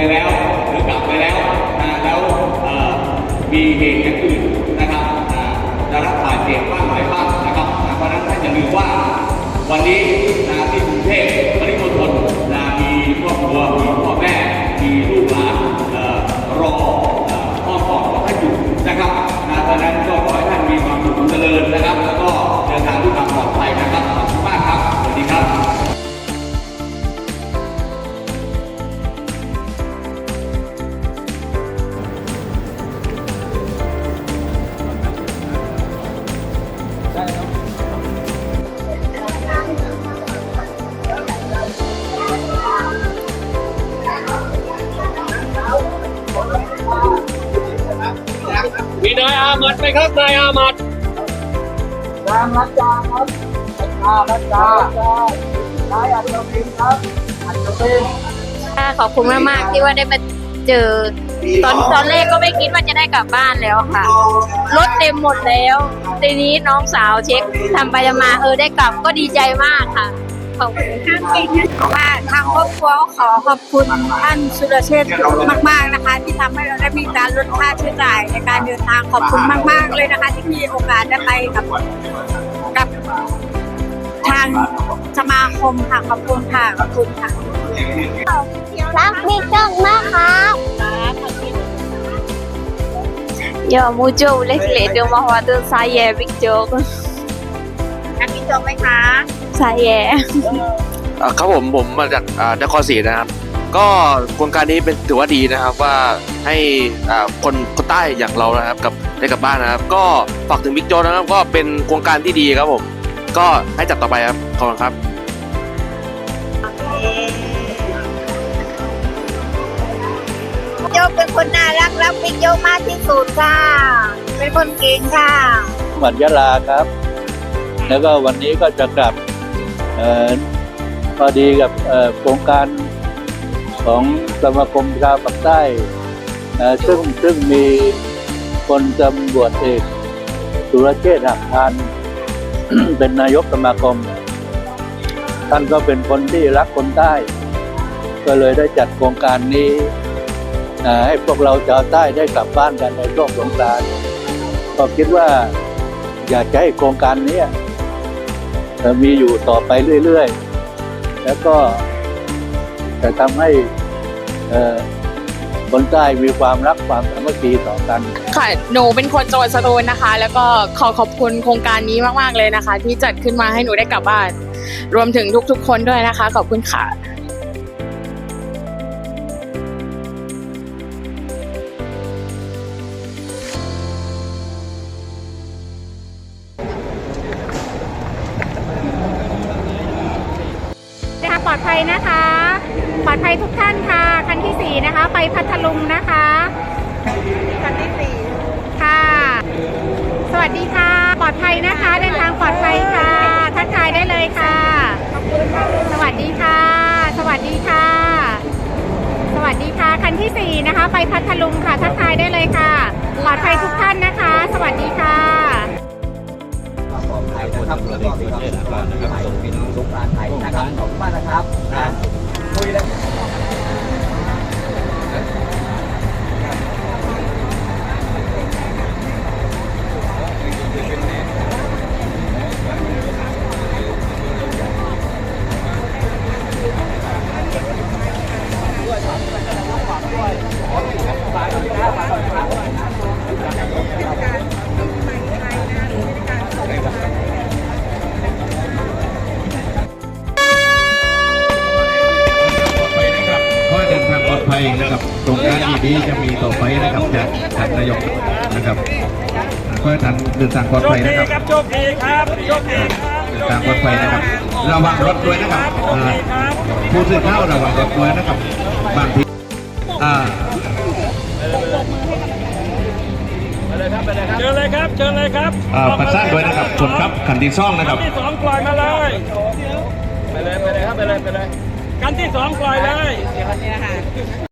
ลง นายอามัดไหมครับนายอามัดนางรัตจาครับอารัตจานายอัศวินครับอัศวินค่ะขอบคุณมากมากๆที่ว่าได้มาเจอ ตอนตอนแรกก็ไม่คิดว่าจะได้กลับบ้านแล้วค่ะ รถเต็มหมดแล้ว ทีนี้น้องสาวเช็คทำไปทำมาเออได้กลับก็ดีใจมากค่ะ ขอบคุณค่ะว่าทางครอบครัวก็ขอขอบคุณท่านสุรเชษฐ์มาก ๆนะคะ ที่ทำให้เราได้มีการลดค่าใช้จ่ายในการเดินทางขอบคุณมาก ๆ เลยนะคะ ที่มีโอกาสได้ไปกับกับทางสมาคมค่ะขอบคุณค่ะขอบคุณค่ะรักพี่โจ๊กมากครับอย่ามูโจ้เล็กๆเดี๋ยวมาว่าตัวสายแย่บิ๊กโจ๊กนักวิจารณ์ไหมคะ สายแย่อ่าครับผมผมมาจากอ่านครศรีนะครับ ก็โครงการนี้เป็นถือว่าดีนะครับว่าให้อ่าคนคนใต้อย่างเรานะครับกับได้กลับบ้านนะครับ ก็ฝากถึงบิ๊กโจกนะครับ ก็เป็นโครงการที่ดีครับผม ก็ให้จัดต่อไปครับขอบคุณครับ โยกเป็นคนน่ารักรักบิ๊กโยกมากที่สุดค่ะ เป็นคนเก่งค่ะ จังหวัดยะลาครับ แล้วก็วันนี้ก็จะกลับเอ่อ พอดีกับโครงการของสมาคมชาวปากใต้ซึ่งซึ่งมีคนตำรวจเอกสุรเชษฐ์หักพานเป็นนายกสมาคม ท่านก็เป็นคนที่รักคนใต้ ก็เลยได้จัดโครงการนี้ให้พวกเราชาวใต้ได้กลับบ้านกันในช่วงสงกรานต์ก็คิดว่าอยากจะให้โครงการนี้ มีอยู่ต่อไปเรื่อยๆ แล้วก็จะทำให้คนใต้มีความรักความสามัคคีต่อกัน ค่ะ หนูเป็นคนจังหวัดสตูลนะคะ แล้วก็ขอขอบคุณโครงการนี้มากๆเลยนะคะ ที่จัดขึ้นมาให้หนูได้กลับบ้าน รวมถึงทุกๆ คนด้วยนะคะ ขอบคุณค่ะ คะปลอดภัยนะคะ ปลอดภัยทุกท่านค่ะ คันที่สี่นะคะ ไปพัทลุงนะคะ คันที่สี่ค่ะ สวัสดีค่ะ ปลอดภัยนะคะ เดินทางปลอดภัยค่ะ ทักทายได้เลยค่ะ สวัสดีค่ะ สวัสดีค่ะ สวัสดีค่ะ คันที่สี่นะคะ ไปพัทลุงค่ะ ทักทายได้เลยค่ะ ปลอดภัยทุกท่านนะคะ สวัสดีค่ะนะครับแล้วก็มีความสุขนะครับส่งพี่น้อง นะครับ รงการดีๆจะมีต่อไปนะครับจากท่านนายกนะครับขอให้ท่านเดินทางปลอดภัยนะครับโชคดีครับโชคดีครับเดินทางปลอดภัยนะครับ ระวังรถด้วยนะครับอ่าผู้สื่อข่าวระวังรถด้วยนะครับบางทีอ่าเชิญเลยครับเชิญเลยครับอ่าประสานด้วยนะครับชนครับขันที่ซ่องนะครับคันที่สองปล่อยมาเลยไปเลยไปเลยครับไปเลยไปเลยคันที่สองปล่อยเลย